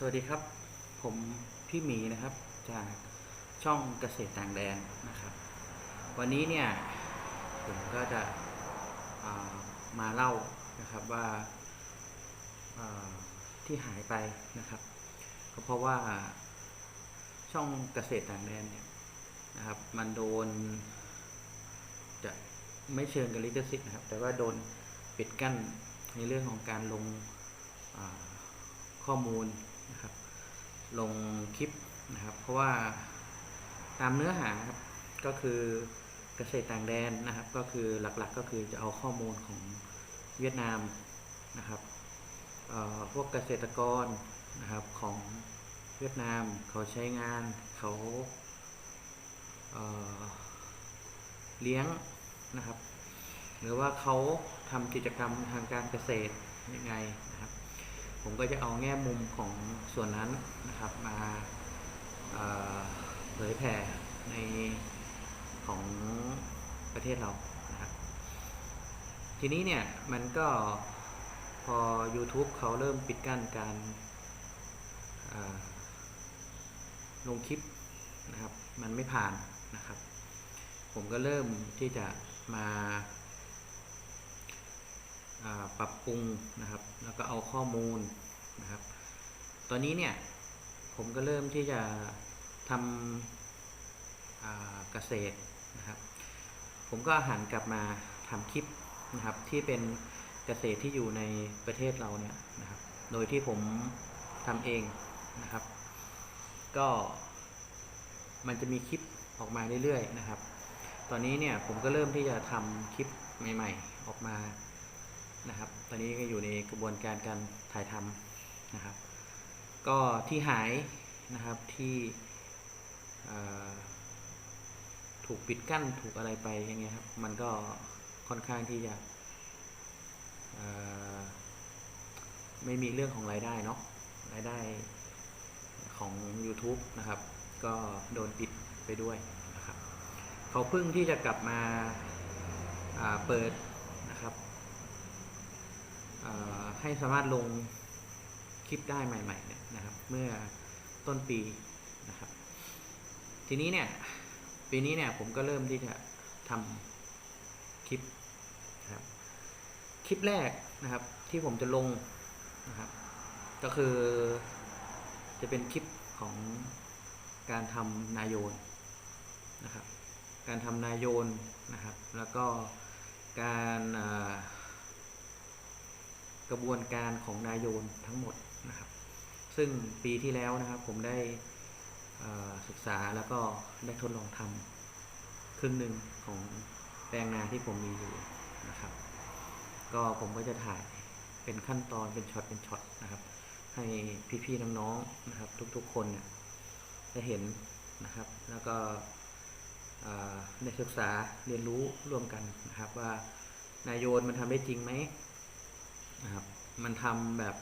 สวัสดีครับ ผมพี่หมีนะครับจากช่องเกษตรต่างแดนนะครับ วันนี้เนี่ยผมก็จะามาเล่านะครับว่าาที่หายไปนะครับ ก็เพราะว่าช่องเกษตรต่างแดนเนี่ยนะครับ มันโดนจะไม่เชิงกับลิขสิทธิ์นะครับ แต่ว่าโดนปิดกั้นในเรื่องของการลงข้อมูล นะครับ ลงคลิปนะครับ เพราะว่าตามเนื้อหาครับก็คือเกษตรต่างแดนนะครับ ก็คือหลักๆก็คือจะเอาข้อมูลของเวียดนามนะครับพวกเกษตรกรนะครับของเวียดนามเขาใช้งานเขาเเลี้ยงนะครับ หรือว่าเขาทำกิจกรรมทางการเกษตรยังไงนะครับ ผมก็จะเอาแง่มุมของส่วนนั้นนะครับมาเผยแผ่ในของประเทศเรานะครับทีนี้เนี่ยมันก็พอ YouTube เขาเริ่มปิดกั้นการลงคลิปนะครับ มันไม่ผ่านนะครับ ผมก็เริ่มที่จะมา ปรับปรุงนะครับ แล้วก็เอาข้อมูลนะครับ ตอนนี้เนี่ยผมก็เริ่มที่จะทำเกษตรนะครับ ผมก็หันกลับมาทำคลิปนะครับที่เป็นเกษตรที่อยู่ในประเทศเราเนี่ยนะครับ โดยที่ผมทำเองนะครับ ก็มันจะมีคลิปออกมาเรื่อยๆนะครับ ตอนนี้เนี่ยผมก็เริ่มที่จะทำคลิปใหม่ ๆ ออกมา นะครับ ตอนนี้ก็อยู่ในกระบวนการการถ่ายทำนะครับ ก็ที่หายนะครับที่ถูกปิดกั้นถูกอะไรไปอย่างเงี้ยครับ มันก็ค่อนข้างที่จะไม่มีเรื่องของรายได้เนาะรายได้ของ YouTube นะครับ ก็โดนปิดไปด้วยนะครับ เขาเพิ่งที่จะกลับมาาเปิด ให้สามารถลงคลิปได้ใหม่ ๆ เนี่ยนะครับ เมื่อต้นปีนะครับ ทีนี้เนี่ยปีนี้เนี่ยผมก็เริ่มที่จะทำคลิปนะครับคลิปแรกนะครับที่ผมจะลงนะครับก็คือจะเป็นคลิปของการทำนายโยนนะครับ การทำนายโยนนะครับ แล้วก็การอ่า กระบวนการของนายโยนทั้งหมดนะครับ ซึ่งปีที่แล้วนะครับผมได้ศึกษาแล้วก็ได้ทดลองทำครึ่งหนึ่งของแปลงนาที่ผมมีอยู่นะครับ ก็ผมก็จะถ่ายเป็นขั้นตอนเป็นช็อตเป็นช็อตนะครับ ให้พี่ๆน้องๆนะครับ ทุกๆคนเนี่ยได้เห็นนะครับ แล้วก็อ่าได้ศึกษาเรียนรู้ร่วมกันนะครับ ว่านายโยนมันทำได้จริงไหม นะครับ มันทำแบบ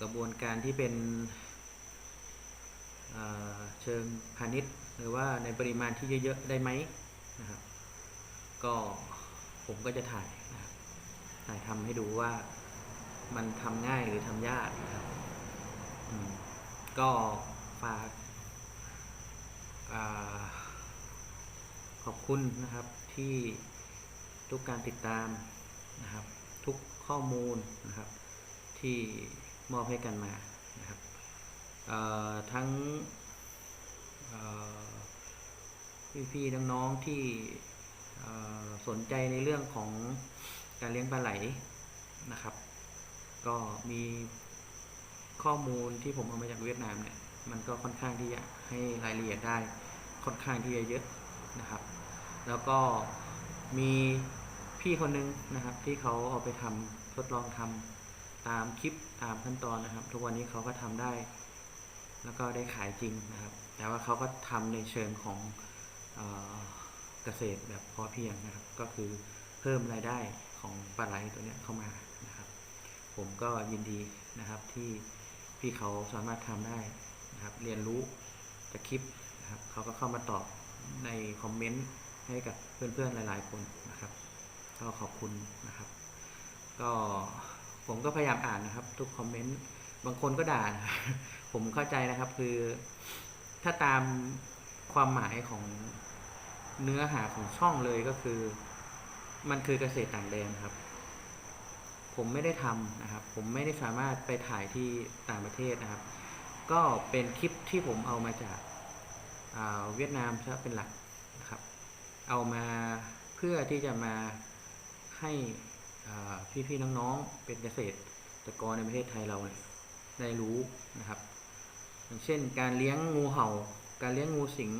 กระบวนการที่เป็นเชิงพาณิชย์ หรือว่าในปริมาณที่เยอะๆได้ไหมนะครับ ก็ผมก็จะถ่ายนะครับถ่ายทำให้ดูว่ามันทำง่ายหรือทำยากนะครับก็ฝากขอบคุณนะครับที่ทุกการติดตามนะครับ ทุกข้อมูลนะครับ ที่มอบให้กันมานะครับทั้งพี่ๆน้องๆที่สนใจในเรื่องของการเลี้ยงปลาไหลนะครับ ก็มีข้อมูลที่ผมเอามาจากเวียดนามเนี่ยมันก็ค่อนข้างที่จะให้รายละเอียดได้ค่อนข้างที่จะเยอะนะครับ แล้วก็มี พี่คนนึงนะครับ ที่เขาเอาไปทำทดลองทำตามคลิปตามขั้นตอนนะครับ ทุกวันนี้เขาก็ทำได้ แล้วก็ได้ขายจริงนะครับ แต่ว่าเขาก็ทำในเชิงของเออเกษตรแบบพอเพียงนะครับ ก็คือเพิ่มรายได้ของปลาไหลตัวเนี้ยเข้ามานะครับ ผมก็ยินดีนะครับที่พี่เขาสามารถทำได้นะครับ เรียนรู้จากคลิปนะครับเขาก็เข้ามาตอบในคอมเมนต์ให้กับเพื่อนๆหลาย ๆ คนนะครับ ก็ขอบคุณนะครับ ก็ผมก็พยายามอ่านนะครับ ทุกคอมเมนต์บางคนก็ด่านะผมเข้าใจนะครับคือถ้าตามความหมายของเนื้อหาของช่องเลยก็คือ มันคือเกษตรต่างแดนครับ ผมไม่ได้ทำนะครับ ผมไม่ได้สามารถไปถ่ายที่ต่างประเทศนะครับ ก็เป็นคลิปที่ผมเอามาจากอ่าเวียดนามซะเป็นหลักนะครับ เอามาเพื่อที่จะมา ให้พี่ๆน้องๆเป็นเกษตรกรในประเทศไทยเราเนี่ยได้รู้นะครับ อย่างเช่นการเลี้ยงงูเห่า การเลี้ยงงูสิง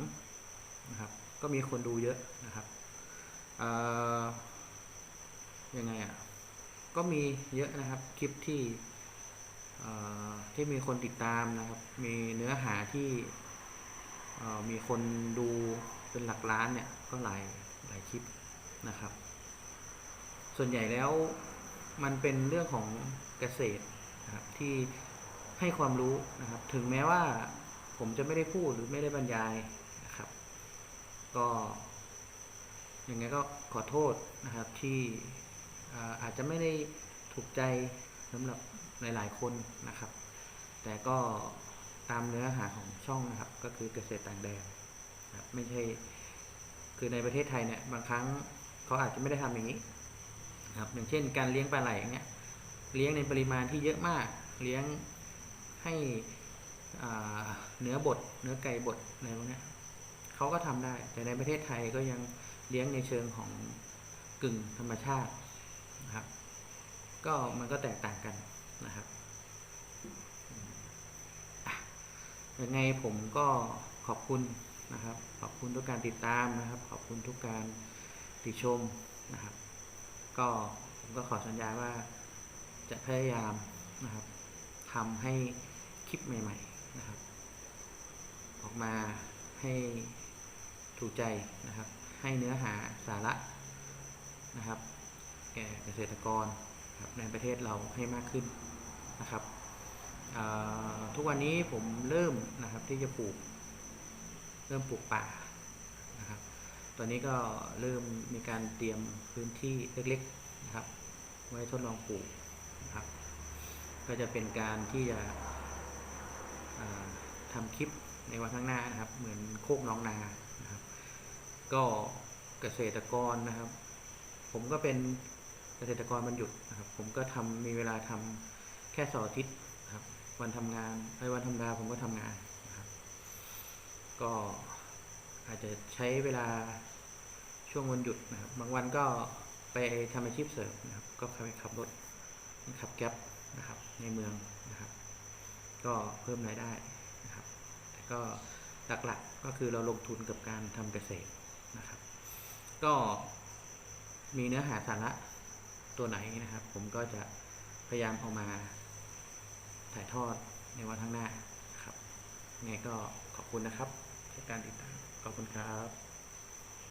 นะครับ ก็มีคนดูเยอะนะครับยังไงอะก็มีเยอะนะครับคลิปที่ที่มีคนติดตามนะครับ มีเนื้อหาที่มีคนดูเป็นหลักล้านเนี่ยก็หลายหลายคลิปนะครับ ส่วนใหญ่แล้วมันเป็นเรื่องของเกษตรนะครับที่ให้ความรู้นะครับ ถึงแม้ว่าผมจะไม่ได้พูดหรือไม่ได้บรรยายนะครับ ก็ยังไงก็ขอโทษนะครับที่อาอาจจะไม่ได้ถูกใจสำหรับหลาย ๆ คนนะครับ แต่ก็ตามเนื้อหาของช่องนะครับ ก็คือเกษตรต่างแดนนะครับไม่ใช่คือในประเทศไทยเนี่ยบางครั้งเขาอาจจะไม่ได้ทำอย่างนี้ นะครับอย่างเช่น การเลี้ยงปลาไหลอย่างเงี้ยเลี้ยงในปริมาณที่เยอะมาก เลี้ยงให้เนื้อบดเนื้อไก่บดอะไรพวกเนี้ยเขาก็ทำได้ แต่ในประเทศไทยก็ยังเลี้ยงในเชิงของกึ่งธรรมชาตินะครับ ก็มันก็แตกต่างกันนะครับยังไงผมก็ขอบคุณนะครับ ขอบคุณทุกการติดตามนะครับ ขอบคุณทุกการติชมนะครับ ก็ผมก็ขอสัญญาว่าจะพยายามนะครับทำให้คลิปใหม่ๆนะครับ ออกมาให้ถูกใจนะครับ ให้เนื้อหาสาระนะครับ แก่เกษตรกรรในประเทศเราให้มากขึ้นนะครับทุกวันนี้ผมเริ่มนะครับที่จะปลูก เริ่มปลูกป่า ตอนนี้ก็เริ่มมีการเตรียมพื้นที่เล็กๆนะครับ ไว้ทดลองปลูกนะครับ ก็จะเป็นการที่จะทำคลิปในวันข้างหน้านะครับ เหมือนโคกน้องนานะครับ ก็เกษตรกรนะครับ ผมก็เป็นเกษตรกรบรรหยุดนะครับ ผมก็ทำมีเวลาทำแค่เสาร์อาทิตย์ครับ วันทำงานไอ้วันธรรมดาผมก็ทำงานนะครับ ก็ อาจจะใช้เวลาช่วงวันหยุดนะครับ บางวันก็ไปทำอาชีพเสริมนะครับ ก็ไปขับรถขับแก๊ปนะครับ ในเมืองนะครับ ก็เพิ่มรายได้นะครับแต่ก็หลักๆก็คือเราลงทุนกับการทำเกษตรนะครับ ก็มีเนื้อหาสาระตัวไหนนะครับ ผมก็จะพยายามเอามาถ่ายทอดในวันข้างหน้าครับยังไงก็ขอบคุณนะครับในการติดตาม ขอบคุณครับ